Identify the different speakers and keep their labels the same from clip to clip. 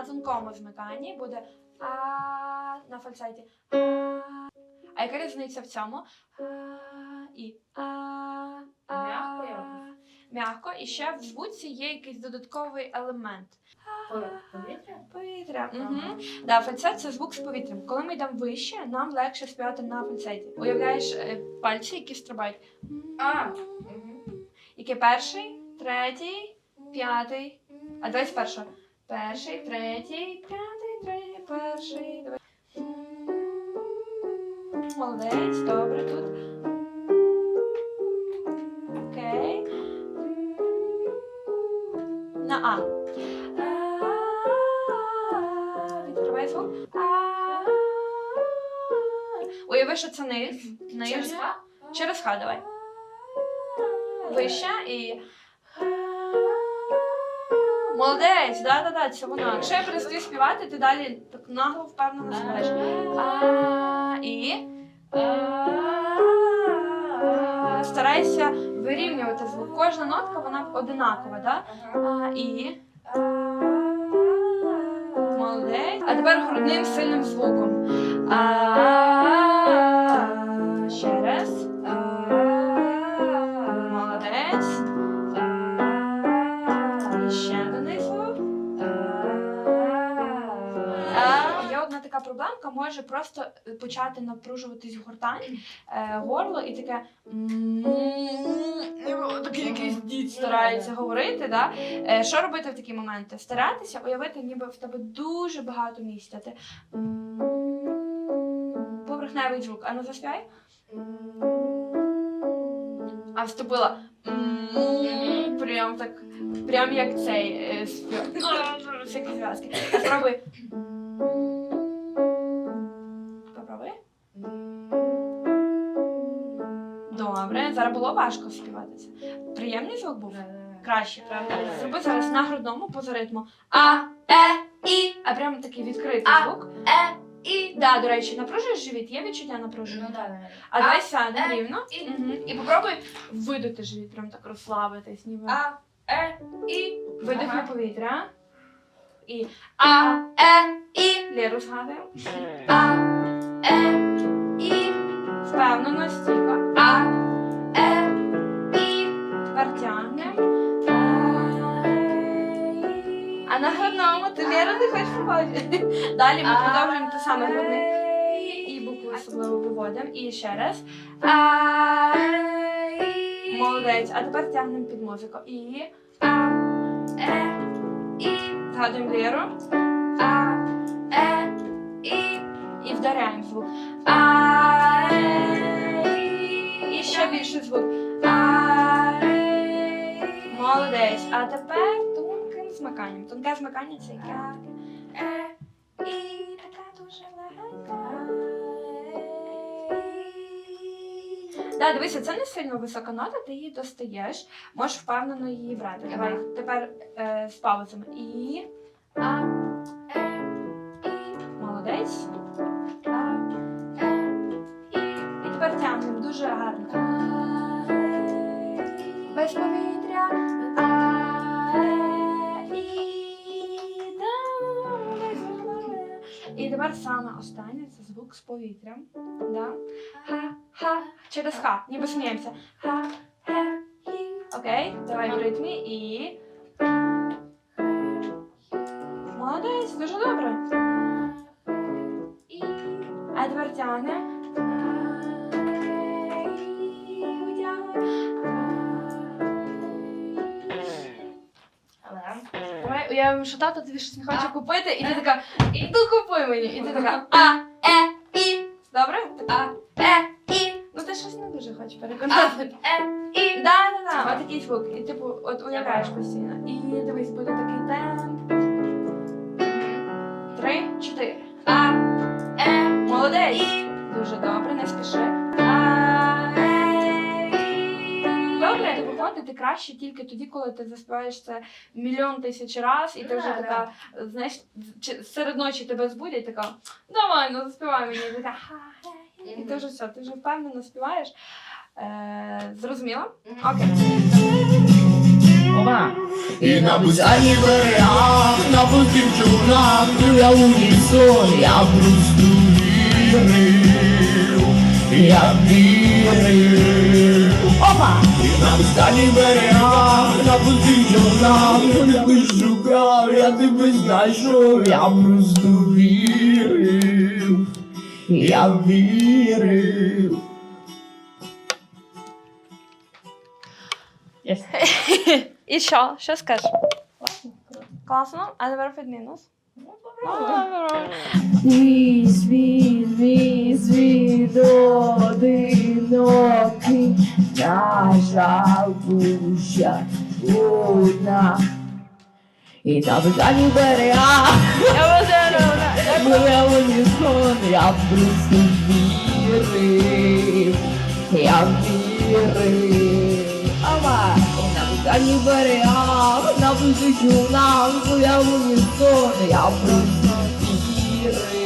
Speaker 1: на тонкому змиканні буде а на фальцеті. А, а яка різниця в цьому? А, і а, а,
Speaker 2: М'яко якось?
Speaker 1: М'яко. І ще в звуці є якийсь додатковий елемент.
Speaker 2: Повітря?
Speaker 1: Повітря. Угу. Да, фальцет це звук з повітрям. Коли ми йдемо вище, нам легше співати на фальцеті. Уявляєш е, пальці, які стрибають.
Speaker 2: А.
Speaker 1: Який перший, третій, п'ятий. А давай з першого. Перший, третій, п'ятий, третій, перший. Давай. Молодець, добре тут. Окей. На А. А. Відкривай звук. Уяви, що це низ.
Speaker 2: Через Х?
Speaker 1: Через Х давай. Вище і. Молодець, да-да-да, це вона. Якщо я перестаю співати, ти далі так нагло впевнено співаєш. А, і. А, Старайся вирівнювати звук. Кожна нотка вона одинакова, да? А, і. Молодець. А тепер грудним сильним звуком. А, може просто почати напружуватись гортань, е, горло і таке. Такий якийсь дід старається говорити. Да? Е, Що робити в такі моменти? Старатися уявити, ніби в тебе дуже багато місця. Ти поверхневий звук. А ну заспівай. А вступила. Прям так. Прям як цей е, зв'язки. Спробуй. Добре. Зараз було важко співати це. Приємний звук був? Краще, правда? Зроби зараз на грудному поза ритму. А, е, і. А прям такий відкритий
Speaker 2: А.
Speaker 1: звук.
Speaker 2: Е, і.
Speaker 1: Да, до речі, напружуєш живіт, є відчуття напруження.
Speaker 2: Ну да.
Speaker 1: А давай сядемо
Speaker 2: е,
Speaker 1: рівно.
Speaker 2: і.
Speaker 1: Мгм. І попробуй видати живіт, прям так розслабитись, ніби.
Speaker 2: А, е, і.
Speaker 1: Видихни
Speaker 2: Ага.
Speaker 1: повітря. І А, Е, І. Ліру згадуємо. А, Е, Лєру побачити. Далі ми продовжуємо те саме грудне. І букву особливо виводимо. І ще раз. Молодець. А тепер тягнемо під музику. І. Е. Згадуємо ліру. А, Е, І. І вдаряємо звук. А, Е, І. І ще більше звук. А, Е, Молодець. А тепер тонким змиканням. Тонке змикання це яке? Е, І така дуже легенька. Да, дивися, це не сильно висока нота, ти її достаєш, можеш впевнено її брати. Давай тепер е, з паузами. І. А, е, і. Молодець. А, е, і. І тепер тягнемо дуже гарно. Е, Без повітря. Тепер саме останнє це звук з повітрям. Да? Ха-ха. Через ха. Ніби сміємося. Ха, хе, хі. Окей, давай в ритмі і. Молодець, дуже добре. І. А тепер тягне. Уявимо, що тато тобі щось не хоче купити, і ти така, іду купуй мені. І ти така а, е, і. Добре? А, е, і. Ну ти щось не дуже хочеш переконати.
Speaker 2: Е, і.
Speaker 1: Да, да, да. Отакий звук. І типу, от уявляєш постійно. І дивись, буде такий темп. Три, чотири. А, е, молодець. Дуже добре, не спіши. А, е, і. Добре, виходити краще тільки тоді, коли ти заспіваєш це мільйон тисяч раз, і ти вже така, знаєш, серед ночі тебе збудять, така, давай, ну заспівай мені. І така, і ти вже все, ти вже впевнено співаєш. Е, зрозуміла? Окей.
Speaker 3: І на безкрайніх берегах, на пустих човнах, я унісон, я просто вірив, я вірив. Опа! І на безкрайніх берегах, на пустих човнах, я тебе шукав, я тебе знайшов, я просто вірив, я вірив.
Speaker 1: І що? Що скажеш? Класно? А тепер під мінус.
Speaker 2: Свій, свій, свій, свій, одинокий, наша душа одна. І на безкрайніх берегах Моя унісон, я просто вірив, я вірив. Ава, і на безкрайніх берегах, на пустих човнах, моя унісон, я просто вірив,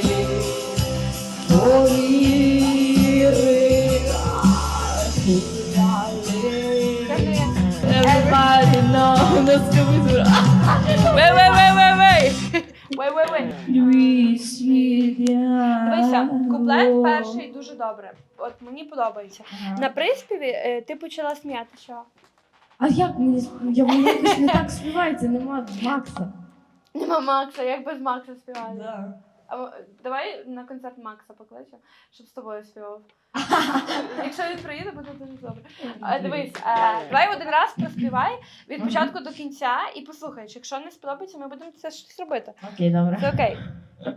Speaker 1: Куплет перший дуже добре. От мені подобається. На приспіві е, ти почала сміяти, що?
Speaker 2: А як мені сп- я воно якось не так співається, нема Макса.
Speaker 1: Нема Макса, як без Макса співати? А, м- давай на концерт Макса покличемо, щоб з тобою співав. Якщо він приїде, буде дуже добре. А, дивись, е, давай один раз проспівай від початку до кінця і послухаєш. Якщо не сподобається, ми будемо це щось робити.
Speaker 2: Окей, добре.
Speaker 1: Це окей.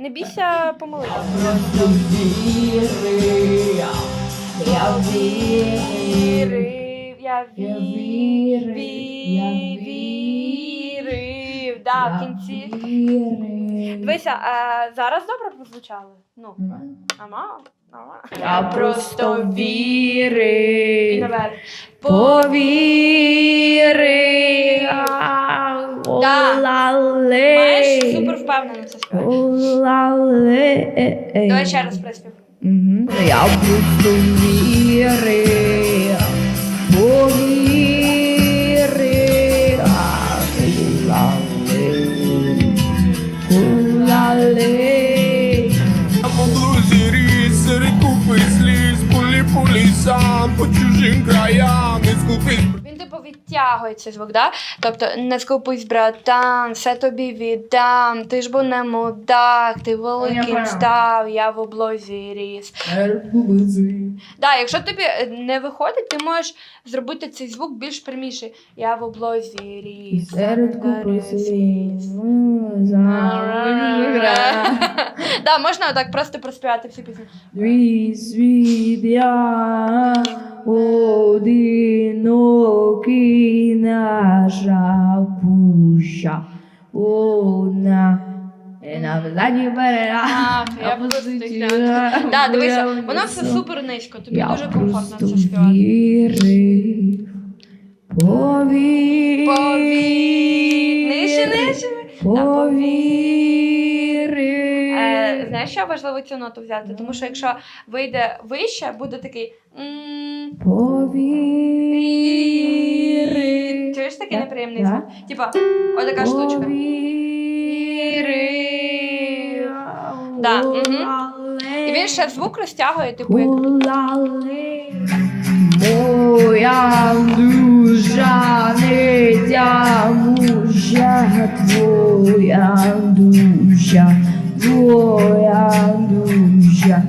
Speaker 1: Не бійся помилитися.
Speaker 2: Просто вірив, я вірив,
Speaker 1: я
Speaker 2: я
Speaker 1: вірив,
Speaker 2: я
Speaker 1: вірив. Да, в кінці. Дивися, а зараз добре прозвучали? Ну, ама, ама.
Speaker 2: Я просто
Speaker 1: І
Speaker 2: вірив,
Speaker 1: наверх.
Speaker 2: повірив.
Speaker 1: Да. Маєш супер впевнено це співати. Давай ще раз приспів.
Speaker 2: Я просто вірив,
Speaker 3: краям, скупись.
Speaker 1: Цей звук, да? Тобто не скупись, братан, все тобі віддам. Ти ж бо не мудак, ти великим став, я в облозі ріс. Да, якщо тобі е, не виходить, ти можеш зробити цей звук більш пряміший. Я в облозі ріс. Ріс.
Speaker 2: Ра-ра-ра.
Speaker 1: Да, можна так просто проспівати всі пісні.
Speaker 2: Твій світ я одинокий наша пуща. І на задніх берегах.
Speaker 1: А, я просто Да, дивися, воно все супер низько, тобі дуже комфортно це співати.
Speaker 2: повірив,
Speaker 1: Повір. Нижче, нижче.
Speaker 2: повірив.
Speaker 1: Е, знаєш, що важливо цю ноту взяти? Тому що якщо вийде вище, буде такий. м, такий
Speaker 2: Так,
Speaker 1: неприємний
Speaker 2: так.
Speaker 1: звук? Штучка. Да, мгм. І він ще звук розтягує, типу, як.
Speaker 2: Моя душа не тямуща, твоя душа, твоя душа,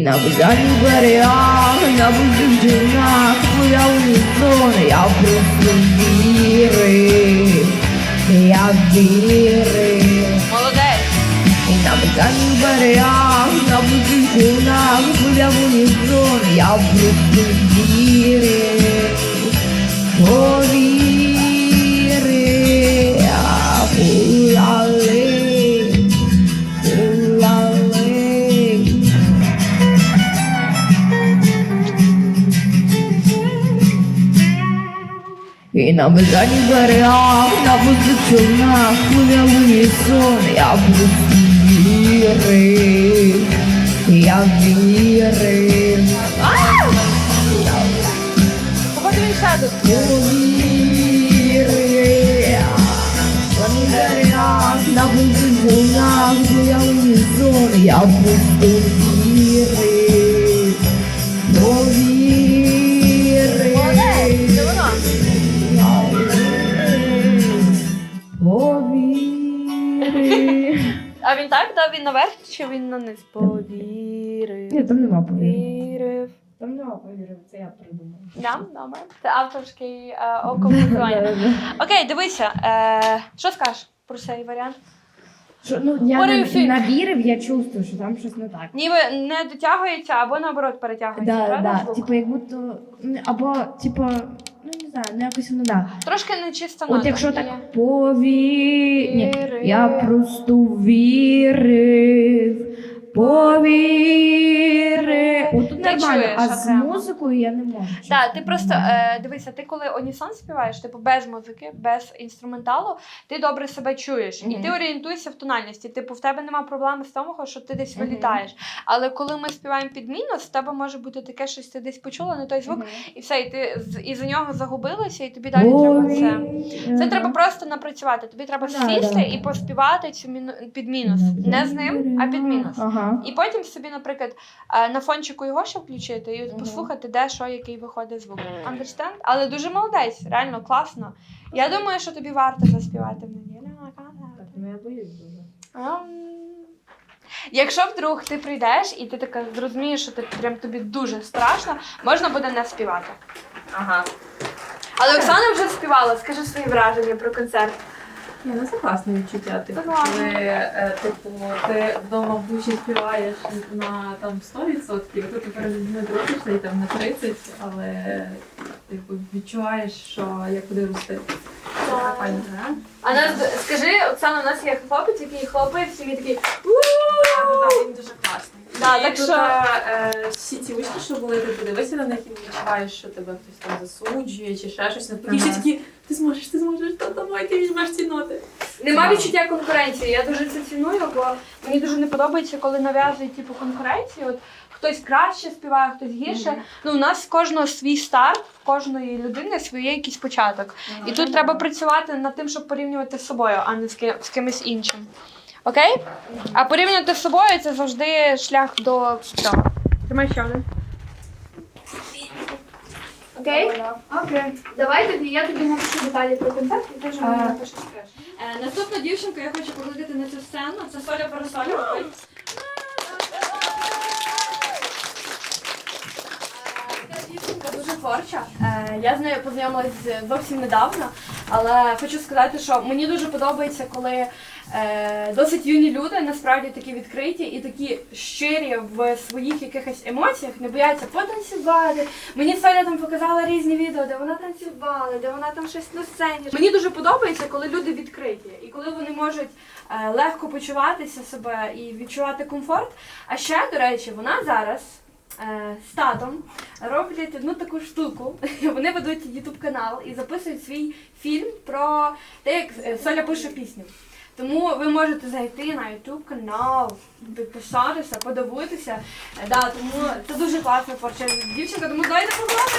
Speaker 2: на бездальних берегах, на бездужинах, твоя унісон, я просто вірив, я вірив.
Speaker 1: Молодець!
Speaker 2: І на бездальних берегах, на бездужинах, твоя унісон, я просто вірив, І на бездальних берегах, на пусточунах, пливе унісон, я просто вірив, я вірив.
Speaker 1: Походу він ще тут.
Speaker 2: Повірив, на
Speaker 1: А він так дав він наверх чи він на низ? Повірив.
Speaker 2: Ні, там нема повірив.
Speaker 1: Вірив.
Speaker 2: Там нема повірив, це я придумала.
Speaker 1: Да, добре. Це авторський е, окоментування. Окей, дивися. Е, що скажеш про цей варіант?
Speaker 2: Що, ну, я
Speaker 1: What
Speaker 2: на,
Speaker 1: you
Speaker 2: навірив, я чувствую, що там щось не так.
Speaker 1: Ніби не дотягується або наоборот перетягується.
Speaker 2: Да,
Speaker 1: правда,
Speaker 2: да,
Speaker 1: звук?
Speaker 2: типу, як будто, м, або, типу, знаю, ну якось воно да.
Speaker 1: Трошки нечиста
Speaker 2: От якщо так пові... Ні, я просто вірив, повірив. Нормально,
Speaker 1: чуєш
Speaker 2: а з
Speaker 1: окремо.
Speaker 2: музикою я не можу.
Speaker 1: Так, ти просто е, дивися, ти коли унісон співаєш, типу без музики, без інструменталу, ти добре себе чуєш і
Speaker 2: Мгм.
Speaker 1: ти орієнтуєшся в тональності. Типу, в тебе нема проблеми з того, що ти десь
Speaker 2: Мгм.
Speaker 1: вилітаєш. Але коли ми співаємо під мінус, в тебе може бути таке, що ти десь почула не той звук, і все, і ти з- із-за нього загубилася, і тобі далі треба це. Це треба просто напрацювати. Тобі треба
Speaker 2: Да,
Speaker 1: сісти
Speaker 2: да.
Speaker 1: і поспівати цю міну... під мінус. Не з ним, а під мінус.
Speaker 2: Ага.
Speaker 1: І потім собі, наприклад, е, на фончику його ще включити і от
Speaker 2: Мгм.
Speaker 1: послухати, де що, який виходить звук. Understand? Але дуже молодець, реально класно. Я думаю, що тобі варто заспівати в неділю.
Speaker 2: Ну я боюсь дуже.
Speaker 1: Ам. Якщо вдруг ти прийдеш і ти така зрозумієш, що ти прям тобі дуже страшно, можна буде не співати.
Speaker 2: Ага.
Speaker 1: Але Оксана вже співала, скажи свої враження про концерт.
Speaker 4: Ні, ну це класне відчуття. Типу, коли е, типу, ти вдома в душі співаєш на там 100%, то ти перед людьми дружишся і там на 30%, але типу, відчуваєш, що як куди рости. Це.
Speaker 1: А нас скажи, Оксана, у нас є хлопець, який хлопає, всі ми такі.
Speaker 4: Так, він дуже класний.
Speaker 1: Да,
Speaker 4: і
Speaker 1: так
Speaker 4: тут,
Speaker 1: що-
Speaker 4: е, всі ці учні, що були, ти подивися на них і не відчуваєш, що тебе хтось там засуджує чи ще щось. Навпаки, всі такі, ти зможеш, ти зможеш, та давай, ти візьмеш ці ноти.
Speaker 1: Нема відчуття конкуренції. Я дуже це ціную, бо мені дуже не подобається, коли нав'язують типу конкуренцію. От хтось краще співає, хтось гірше. Ну, у нас в кожного свій старт, в кожної людини свій якийсь початок. І тут треба працювати над тим, щоб порівнювати з собою, а не з, ки- з кимось іншим. Окей? А порівнювати з собою це завжди шлях до цього. Тримай ще один. Окей? Окей. Давай тоді, я тобі напишу деталі про концерт, і ти вже мені напишеш теж. Е, наступну дівчинку я хочу покликати на цю сцену. Це Соля Парасоля. Ця дівчинка дуже творча. Е, Я з нею познайомилась зовсім недавно, але хочу сказати, що мені дуже подобається, коли е, досить юні люди насправді такі відкриті і такі щирі в своїх якихось емоціях, не бояться потанцювати. Мені Соля там показала різні відео, де вона танцювала, де вона там щось на сцені. Мені дуже подобається, коли люди відкриті і коли вони можуть е, легко почуватися себе і відчувати комфорт. А ще, до речі, вона зараз. е, З татом роблять одну таку штуку. Вони ведуть ютуб канал і записують свій фільм про те, як е, Соля пише пісню. Тому ви можете зайти на YouTube канал, підписатися, подивитися. Е, Да, тому це дуже класна творча дівчинка, тому дайте поплати.